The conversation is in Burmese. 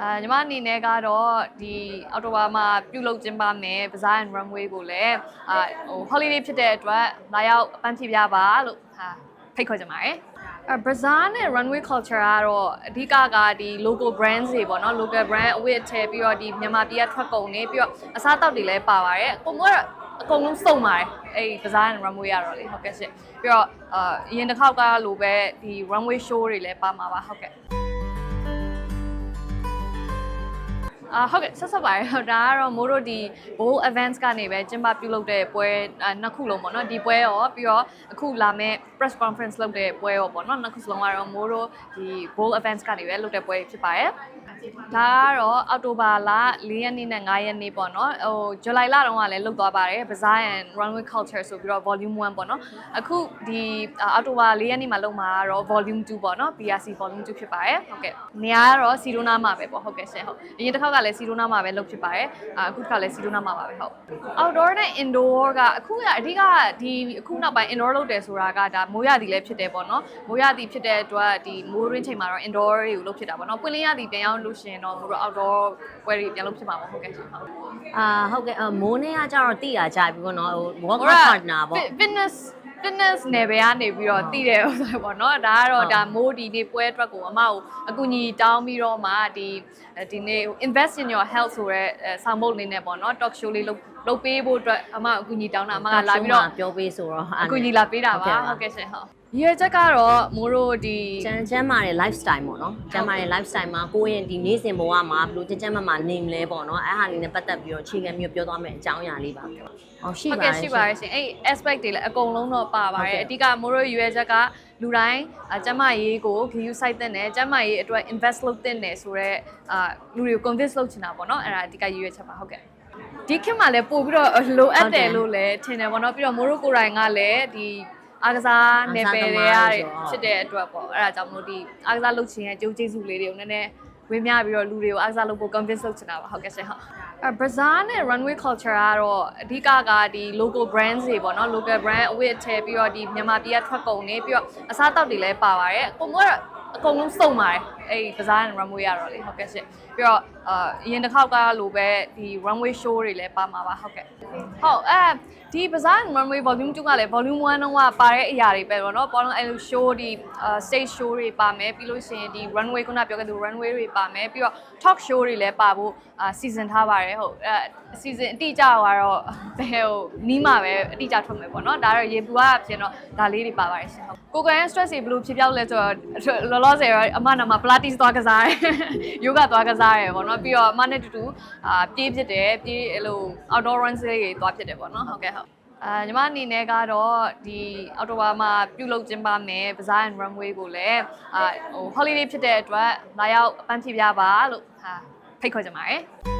အာညီမအနေနဲ့ကတော့ဒီအော်တိုဘာမှာပြုလုပ်ကျင်းပမယ် Bazaar and Runway ကိုလည်းအာဟို holiday ဖြစ်တဲ့အတွက်လာရောက်အပန်းဖြေပြပါလို့ဟာဖိတ်ခေါ်ချင်ပါတယ်အဲ Bazaar နဲ့ Runway culture ကတော့အဓိကကဒီ local brands တွေပေါ့နော် local brand အဝတ်အထည်ပြီးတော့ဒီမြန်မာပြည်ကထွက်ကုန်တွေပြီးတော့အစားအသောက်တွေလည်းပါပါတယ်အကုန်လုံးကတော့အကုန်လုံးစုံပါတယ်အဲ့ဒီ Bazaar and Runway ရတော့လေဟုတ်ကဲ့ရှင့်ပြီးတော့အာအရင်တစ်ခေါက်ကလိုပဲဒီ runway show တွေလည်းပါမှာပါဟုတ်ကဲ့ အာဟုတ်ကဲ့ဆက်ဆက်ပါတယ်ဟုတ်ဒါကတော့မိုးတို့ဒီ bowl events ကနေပဲကျင်းပပြုလုပ်တဲ့ပွဲအာနှစ်ခုလုံးပေါ့နော်ဒီပွဲရောပြီးတော့အခုလာမဲ့ press conference လုပ်တဲ့ပွဲရောပေါ့နော်နှစ်ခုစလုံးကတော့မိုးတို့ဒီ bowl events ကနေပဲလုပ်တဲ့ပွဲဖြစ်ပါတယ် ဒါကတော့အောက်တိုဘာလ4ရက်နေ့နဲ့5ရက်နေ့ပေါ့နော်ဟိုဇူလိုင်လတုန်းကလည်းလုပ်သွားပါတယ် Bazaar and Runway Culture ဆိုပြီးတော့ volume 1ပေါ့နော်အခုဒီအောက်တိုဘာ4ရက်နေ့မှာလုပ်မှာကတော့ volume 2ပေါ့နော် BRC volume 2ဖြစ်ပါတယ်ဟုတ်ကဲ့နေရာကတော့စီရိုနာမှာပဲပေါ့ဟုတ်ကဲ့ရှင်ဟုတ်အရင်တစ်ခေါက်ကလည်းစီရိုနာမှာပဲလုပ်ဖြစ်ပါတယ်အခုတစ်ခါလည်းစီရိုနာမှာပါပဲဟုတ် outdoor နဲ့ indoor ကအခုကအဓိကဒီအခုနောက်ပိုင်း indoor လုပ်တယ်ဆိုတာကဒါမိုးရသည်လည်းဖြစ်တယ်ပေါ့နော်မိုးရသည်ဖြစ်တဲ့အတွက်ဒီမိုးရင်းချိန်မှာတော့ indoor တွေကိုလုပ်ဖြစ်တာပေါ့နော်ပွင့်လင်းရသည်ပြန်ရောက်လို့ရှိရင်တော့မိုးတို့ outdoor ပွဲတွေပြန်လုပ်ဖြစ်မှာပေါ့ဟုတ်ကဲ့ရှင်ဟုတ်အာဟုတ်ကဲ့အမိုးနဲ့ကကြတော့တိရကြပြီပေါ့နော်ဟို workout ဟိုက partner ပေါ့ fitness fitness နယ်ပယ်ကနေပြီးတော့တည်တယ်ဆိုပေါ့နော်ဒါကတော့ဒါမိုးဒီနေ့ပွဲအတွက်ကိုအမကိုအကူအညီတောင်းပြီးတော့မှဒီဒီနေ့ invest in your health ဆိုရဲဆောင်းမုတ်လေးနဲ့ပေါ့နော် talk show လေးလုပ်လုပ်ပေးဖို့အတွက်အမအကူအညီတောင်းတာအမကလာပြီးတော့ပြောပေးဆိုတော့အကူအညီလာပေးတာပါဟုတ်ကဲ့ရှင်ဟုတ် ရွေချက်ကတော့မိုးတို့ဒီကျန်းကျန်းမာတဲ့ lifestyle ပေါ့နော်ကျန်းမာတဲ့ lifestyle မှာကိုယ့်ရဲ့ဒီနေ့စဉ်ဘဝမှာဘယ်လိုကျန်းကျန်းမာမာနေမလဲပေါ့နော်အဲ့ဟာလေးနဲ့ပတ်သက်ပြီးတော့အခြေခံမျိုးပြောသွားမယ်အကြောင်းအရာလေးပါဟောရှိဟုတ်ပါကဲ့တယ်ရှိပါတယ်ရှင်အဲ့ aspect တွေလည်းအကုန်လုံးတော့ပါပါတယ်အဓိကမိုးတို့ရွေချက်ကလူတိုင်းအကျမရေးကိုဂယူဆိုင်တဲ့နဲ့ကျမရေးအတွက် invest လုပ်တဲ့နဲ့ဆိုတော့အာလူတွေကို convince လုပ်ချင်တာပေါ့နော်အဲ့ဒါအဓိကရွေချက်ပါဟုတ်ကဲ့ဒီခေတ်မှာလည်းပို့ပြီးတော့လိုအပ်တယ်လို့လည်းထင်တယ်ပေါ့နော်ပြီးတော့မိုးတို့ကိုယ်တိုင်ကလည်းဒီ အားကစားနယ်ပယ်တွေရဖြစ်တဲ့အတွက်ပေါ့အဲ့ဒါကြောင့်မို့ဒီအားကစားလုပ်ချင်ရဲ့ကြိုးကျေးဇူးလေးတွေကိုနည်းနည်းဝင်းမြပြီးတော့လူတွေကိုအားကစားလုပ်ဖို့ convince လုပ်ချင်တာပါဟုတ်ကဲ့ရှင်ဟုတ်အဲ Bazaar နဲ့ Runway Culture ကတော့အဓိကကဒီ local brands တွေပေါ့နော် local brand အဝတ်အထည်ပြီးတော့ဒီမြန်မာပြည်ကထွက်ကုန်တွေပြီးတော့အစားအသောက်တွေလည်းပါပါတယ်အကုန်လုံး အကုန်လုံးစုံပါတယ်အဲ့ Bazaar and Runway ရတော့လေဟုတ်ကဲ့ရှင်ပြီးတော့အာအရင်တစ်ခေါက်ကလိုပဲဒီ runway show တွေလည်းပါမှာပါဟုတ်ကဲ့ဟုတ်အဲဒီ Bazaar and Runway volume 2ကလည်း volume 1တုန်းကပါတဲ့အရာတွေပဲပေါ့နော်ပေါ်လုံးအဲ့လို show ဒီ stage show တွေပါမယ်ပြီးလို့ရှိရင်ဒီ runway ခုနပြောခဲ့သူ runway တွေပါမယ်ပြီးတော့ talk show တွေလည်းပါဖို့အာ season ထားပါတယ်ဟုတ်အဲ season အတိအကျကတော့ဘယ်ဟိုနီးမှာပဲအတိအကျထွက်မယ်ပေါ့နော်ဒါတော့ရေပူကပြင်တော့ဒါလေးတွေပါပါတယ်ရှင်ဟုတ်ကိုကန် stress တွေဘယ်လိုဖြစ်ပြောက်လဲဆိုတော့လောလောဆယ်တော့အမနာမှာ pilates သွားကစားတယ် yoga သွားကစားတယ်ပေါ့နော်ပြီးတော့အမနဲ့တူတူအာပြေးဖြစ်တယ်ပြေးအဲ့လို outdoor runs တွေသွားဖြစ်တယ်ပေါ့နော်ဟုတ်ကဲ့ဟုတ်အာညီမအနေနဲ့ကတော့ဒီအော်တိုဘာမှာပြုလုပ်ကျင်းပမယ် Bazaar and Runway ကိုလည်းအာဟို holiday ဖြစ်တဲ့အတွက်လာရောက်အပန်းဖြေပြပါလို့ဟာဖိတ်ခေါ်ချင်ပါတယ်